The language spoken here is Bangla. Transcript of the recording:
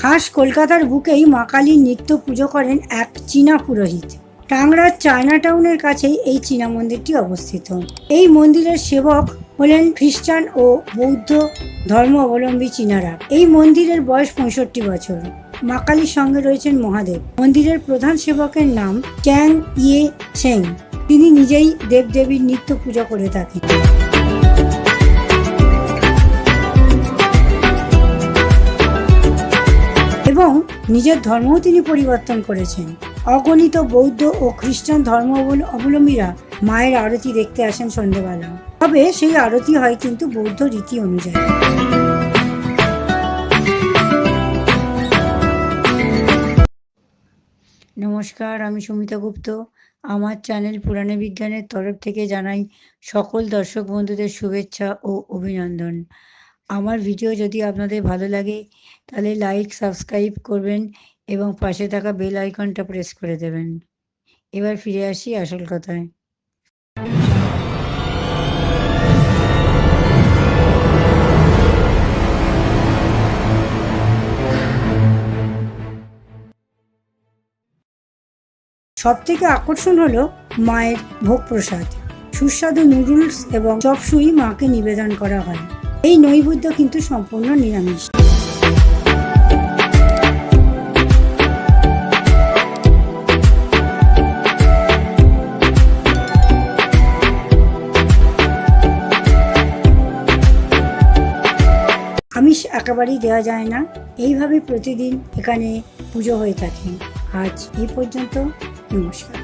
খাস কলকাতার বুকেই মা কালীর নিত্য পুজো করেন এক চীনা পুরোহিত। টাংরার চায়না টাউনের কাছেই এই চীনা মন্দিরটি অবস্থিত। এই মন্দিরের সেবক হলেন খ্রিস্টান ও বৌদ্ধ ধর্ম অবলম্বী চীনারা। এই মন্দিরের বয়স পঁয়ষট্টি বছর। মা কালীর সঙ্গে রয়েছেন মহাদেব। মন্দিরের প্রধান সেবকের নাম চ্যাং ইয়ে সেং। তিনি নিজেই দেবদেবীর নিত্য পূজা করে থাকেন। নিজের ধর্মও তিনি পরিবর্তন করেছেন। অগণিত বৌদ্ধ ও খ্রিস্টান ধর্ম অবল- অবলম্বীরা মায়ের আরতি দেখতে আসেন সন্ধ্যেবেলা। তবে সেই আরতি হয় কিন্তু বৌদ্ধ রীতি অনুযায়ী। নমস্কার, আমি সুমিতা গুপ্ত। আমার চ্যানেল পুরাণে বিজ্ঞানের তরফ থেকে জানাই সকল দর্শক বন্ধুদের শুভেচ্ছা ও অভিনন্দন। আমার ভিডিও যদি আপনাদের ভালো লাগে, তাহলে লাইক সাবস্ক্রাইব করবেন এবং পাশে থাকা বেল আইকনটা প্রেস করে দেবেন। এবার ফিরে আসি আসল কথায়। সব থেকে আকর্ষণ হলো মায়ের ভোগ প্রসাদ সুস্বাদু নুডলস এবং চপসুই মাকে নিবেদন করা হয়। এই নৈবেদ্য কিন্তু সম্পূর্ণ নিরামিষ। আমিষ একেবারেই দেওয়া যায় না, এইভাবে প্রতিদিন এখানে পুজো হয়ে থাকে। আজ এই পর্যন্ত, নমস্কার।